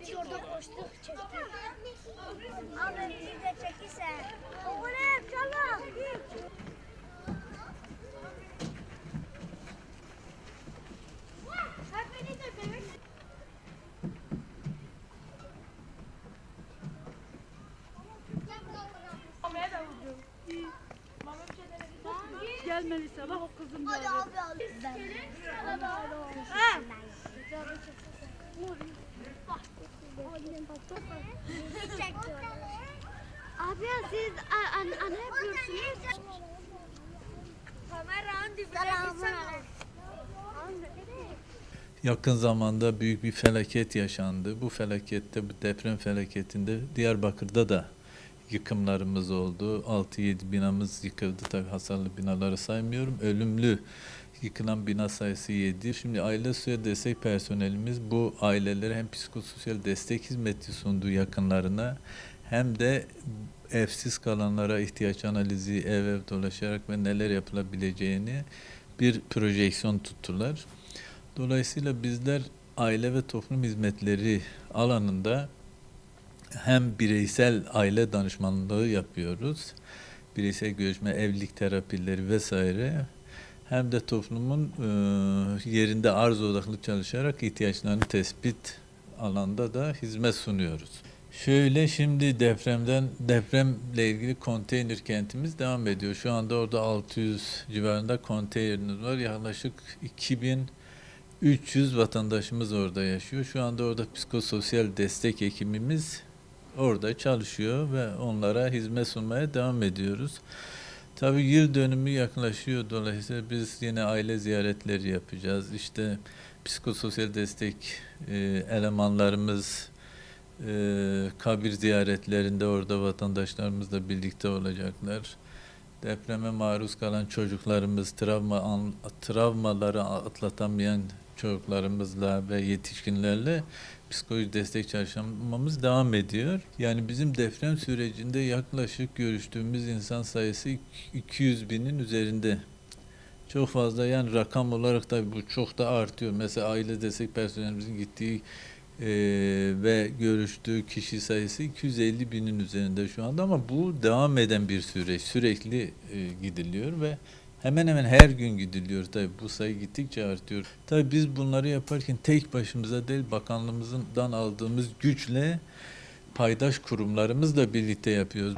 Biz orada koştuk çektik. Abi bizi de çekirse. Oğlum çabuk. Gel Melisa bak o kızım Hadi geldi. abi al. Ben. Ha. Abi siz an, ana yapıyorsunuz. Yakın zamanda büyük bir felaket yaşandı. Bu felakette, bu deprem felaketinde Diyarbakır'da da yıkımlarımız oldu. 6-7 binamız yıkıldı. Tabii hasarlı binaları saymıyorum. Ölümlü yıkılan bina sayısı 7. Şimdi aile suya destek personelimiz bu ailelere hem psikososyal destek hizmeti sundu yakınlarına hem de evsiz kalanlara ihtiyaç analizi ev ev dolaşarak ve neler yapılabileceğini bir projeksiyon tuttular. Dolayısıyla bizler aile ve toplum hizmetleri alanında hem bireysel aile danışmanlığı yapıyoruz. Bireysel görüşme, evlilik terapileri vesaire. Hem de toplumun e, yerinde arz odaklı çalışarak ihtiyaçlarını tespit alanda da hizmet sunuyoruz. Şöyle şimdi depremden depremle ilgili konteyner kentimiz devam ediyor. Şu anda orada 600 civarında konteynerimiz var. Yaklaşık 2000 300 vatandaşımız orada yaşıyor. Şu anda orada psikososyal destek ekibimiz orada çalışıyor ve onlara hizmet sunmaya devam ediyoruz. Tabii yıl dönümü yaklaşıyor. Dolayısıyla biz yine aile ziyaretleri yapacağız. İşte psikososyal destek e, elemanlarımız e, kabir ziyaretlerinde orada vatandaşlarımızla birlikte olacaklar. Depreme maruz kalan çocuklarımız, travma an- travmaları atlatamayan çocuklarımızla ve yetişkinlerle psikoloji destek çalışmamız devam ediyor. Yani bizim deprem sürecinde yaklaşık görüştüğümüz insan sayısı 200 binin üzerinde. Çok fazla yani rakam olarak da bu çok da artıyor. Mesela aile destek personelimizin gittiği e, ve görüştüğü kişi sayısı 250 binin üzerinde şu anda ama bu devam eden bir süreç. Sürekli e, gidiliyor ve hemen hemen her gün gidiliyor. Tabii bu sayı gittikçe artıyor. Tabii biz bunları yaparken tek başımıza değil bakanlığımızdan aldığımız güçle paydaş kurumlarımızla birlikte yapıyoruz.